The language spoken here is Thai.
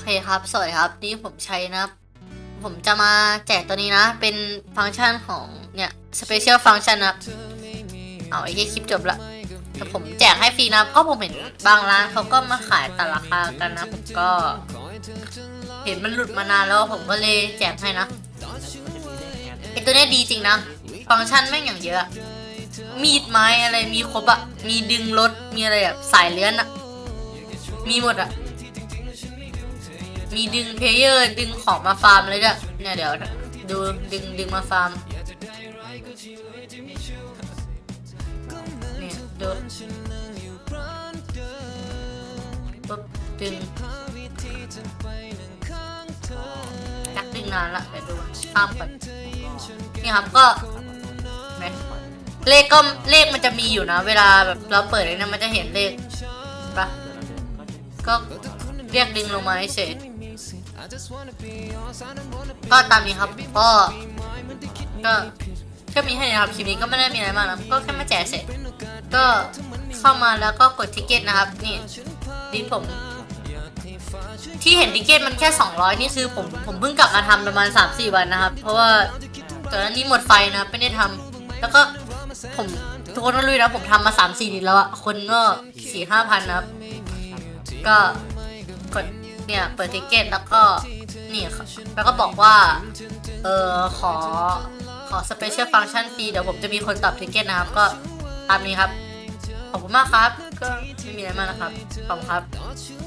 เคครับ สวัสดีครับ นี่ผมใช้นับผมจะมาแจกตัวนี้นะ เป็นฟังก์ชันของเนี่ย Special Function นนับเอาไอ้ที่คลิปจบละแต่ผมแจกให้ฟรีนะก็ผมเห็นบางร้านเขาก็มาขายแต่ราคากันนะ ผมก็ เห็นมันหลุดมานานแล้วผมก็เลยแจกให้นะไอตัวนี้ดีจริงนะ ฟังก์ชันแม่งอย่างเยอะ มีดไม้อะไรมีครบอะมีดึงรถมีอะไรแบบสายเลื้อนอะมีหมดอะ มีดึงเพลเยอร์ดึงของมาฟาร์มเลยด้วยเนี่ยเดี๋ยวดูดึงดึงมาฟาร์มเนี่ยดูปุ๊บดึงนักดึงนานละเดี๋ยวดูข้ามก่อนนี่ครับก็เห็นเลขก็เลขมันจะมีอยู่นะ เวลาแบบเราเปิดเลยนะมันจะเห็นเลขปะก็เรียกดึงลงมาเฉย ก็ตามนี้ครับก็ก็ก็มีให้นะครับคลิปนี้ก็ไม่ได้มีอะไรมากนะก็แค่มาแจกเสร็จก็เข้ามาแล้วก็กดทิเก็ตนะครับนี่ดินผม ที่เห็นทิเก็ตมันแค่ 200 นี่คือผมผมเพิ่งกลับมาทำประมาณ 3-4 วันนะครับ เพราะว่าตอนนั้นนี้หมดไฟนะไม่ได้ทำแล้วก็ผมทุกคนก็รู้นะผมทำมาสามสี่เดือนแล้วอะคนก็สี่ห้าพันนะครับ ก็กด เนี่ยเปิดติเกตแล้วก็นี่ค่ะแล้วก็บอกว่า เออขอขอสเปเชียลฟังก์ชันฟรีเดี๋ยวผมจะมีคนตอบติเกตนะครับก็ตามนี้ครับ ขอบคุณมากครับ ก็ไม่มีอะไรมากนะครับ ขอบคุณครับ